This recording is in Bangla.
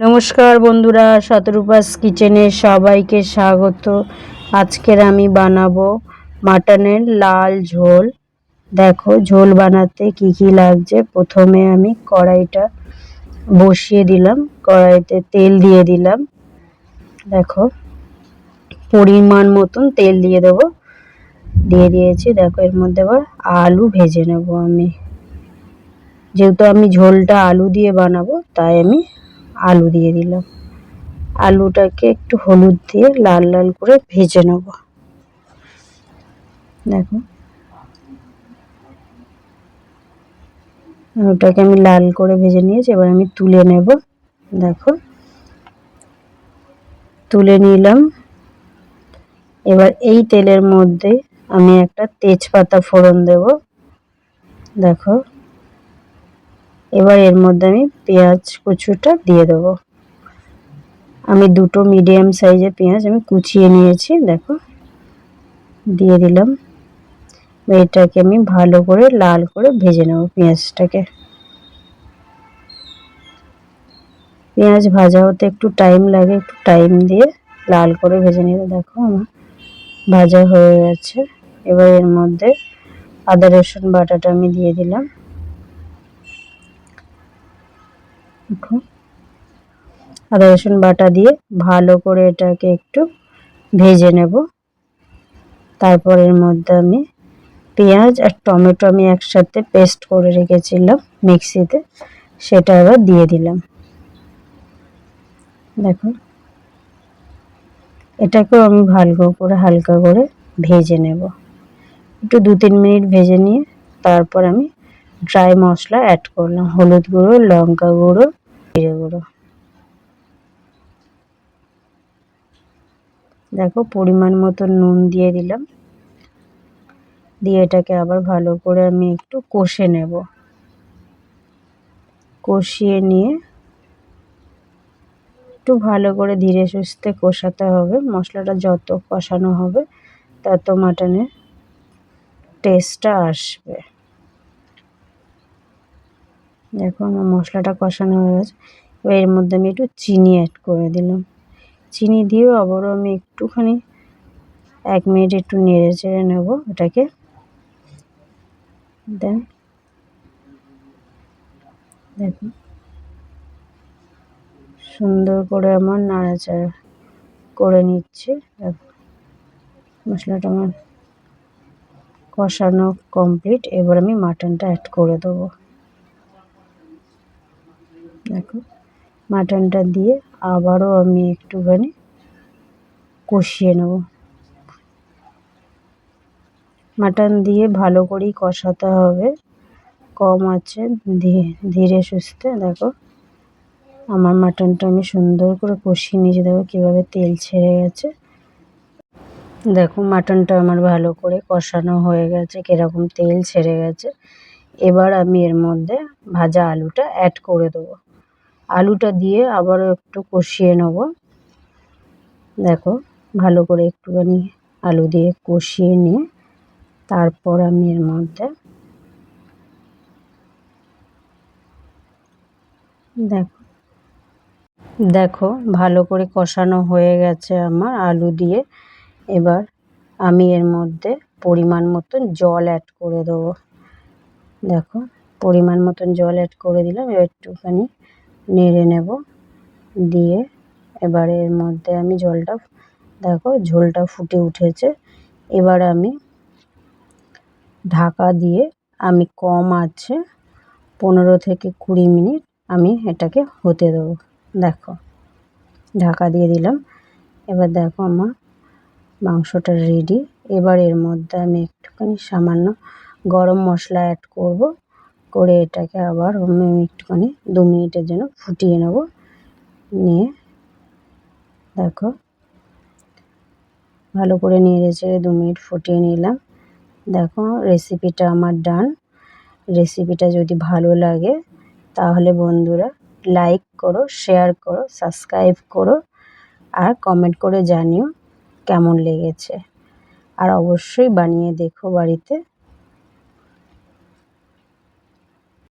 নমস্কার বন্ধুরা, শতরূপাস কিচেনে সবাইকে স্বাগত। আজকের আমি বানাবো মাটনের লাল ঝোল। দেখো, ঝোল বানাতে কি কি লাগছে? প্রথমে আমি কড়াইটা বসিয়ে দিলাম, কড়াইতে তেল দিয়ে দিলাম। দেখো, পরিমাণ মতন তেল দিয়ে দেবো। দিয়ে দিয়েছি, দেখো, এর মধ্যে আবার আলু ভেজে নেব আমি। যেহেতু আমি ঝোলটা আলু দিয়ে বানাবো, তাই আমি আলু দিয়ে দিলাম। আলুটাকে একটু হলুদ দিয়ে লাল লাল করে ভেজে নেব। দেখো। আলুটাকে আমি লাল করে ভেজে নিয়েছি, এবার আমি তুলে নেব। দেখো। তুলে নিলাম। এবার এই তেলের মধ্যে আমি একটা তেজপাতা ফোড়ন দেব। দেখো। এবার এর মধ্যে আমি পেঁয়াজ কুচুটা দিয়ে দেবো। আমি দুটো মিডিয়াম সাইজের পেঁয়াজ আমি কুচিয়ে নিয়েছি, দেখো। দিয়ে দিলাম। এটাকে আমি ভালো করে লাল করে ভেজে নেব পেঁয়াজটাকে। পেঁয়াজ ভাজা হতে একটু টাইম লাগে, একটু টাইম দিয়ে লাল করে ভেজে নিতে। দেখো আমার ভাজা হয়ে গেছে। এবার এর মধ্যে আদা রসুন বাটাটা আমি দিয়ে দিলাম দেখো আদা, রসুন বাটা দিয়ে ভালো করে এটাকে একটু ভেজে নেব। তারপর এর মধ্যে আমি পেঁয়াজ আর টমেটো আমি একসাথে পেস্ট করে রেখেছিলাম মিক্সিতে, সেটা আবার দিয়ে দিলাম। দেখো এটাকেও আমি ভালো করে হালকা করে ভেজে নেব। একটু দু তিন মিনিট ভেজে নিয়ে তারপর আমি ড্রাই মশলা অ্যাড করলাম। হলুদ গুঁড়ো, লঙ্কা গুঁড়ো গুঁড়ো দেখো, পরিমাণ মতো নুন দিয়ে দিলাম। দিয়ে এটাকে আবার ভালো করে আমি একটু কষে নেব। কষিয়ে নিয়ে একটু ভালো করে ধীরে সুস্থে কষাতে হবে। মশলাটা যত কষানো হবে, তত মাটনের টেস্টটা আসবে। দেখো আমার মশলাটা কষানো হয়ে গেছে। এবার এর মধ্যে আমি একটু চিনি অ্যাড করে দিলাম। চিনি দিয়েও আবারও আমি একটুখানি এক মিনিট একটু নেড়ে চেড়ে নেব ওটাকে দেন। দেখুন। সুন্দর করে আমার নাড়াচাড়া করে নিচ্ছে। দেখো মশলাটা আমার কষানো কমপ্লিট এবার আমি মাটনটা অ্যাড করে দেবো। দেখো মাটনটা দিয়ে আবারও আমি একটুখানি কষিয়ে নেব। মাটন দিয়ে ভালো করেই কষাতে হবে। কম আছে ধীরে সুস্থে দেখো। আমার মাটনটা আমি সুন্দর করে কষিয়ে নিয়েছি, দেখো কীভাবে তেল ছেড়ে গেছে। দেখো মাটনটা আমার ভালো করে কষানো হয়ে গেছে, কীরকম তেল ছেড়ে গেছে। এবার আমি এর মধ্যে ভাজা আলুটা অ্যাড করে দেবো। আলুটা দিয়ে আবারও একটু কষিয়ে নেব। দেখো, ভালো করে একটুখানি আলু দিয়ে কষিয়ে নিয়ে তারপর আমি এর মধ্যে দেখো দেখো, ভালো করে কষানো হয়ে গেছে আমার আলু দিয়ে। এবার আমি এর মধ্যে পরিমাণ মতন জল অ্যাড করে দেবো। দেখো, পরিমাণ মতন জল অ্যাড করে দিলাম, এবার একটুখানি নেড়ে নেব। দিয়ে এবারে এর মধ্যে আমি জলটা, দেখো ঝোলটা ফুটে উঠেছে। এবার আমি ঢাকা দিয়ে আমি কম আছে পনেরো থেকে কুড়ি মিনিট আমি এটাকে হতে দেবো। দেখো, ঢাকা দিয়ে দিলাম। এবার দেখো আমার মাংসটা রেডি এবার এর মধ্যে আমি একটুখানি সামান্য গরম মশলা অ্যাড করব। করে এটাকে আবার একটুখানি দু মিনিটের জন্য ফুটিয়ে নেব। নিয়ে দেখো, ভালো করে নেড়ে চেড়ে দু মিনিট ফুটিয়ে নিলাম। দেখো রেসিপিটা আমার ডান রেসিপিটা যদি ভালো লাগে, তাহলে বন্ধুরা লাইক করো শেয়ার করো সাবস্ক্রাইব করো, আর কমেন্ট করে জানিও কেমন লেগেছে। আর অবশ্যই বানিয়ে দেখো বাড়িতে।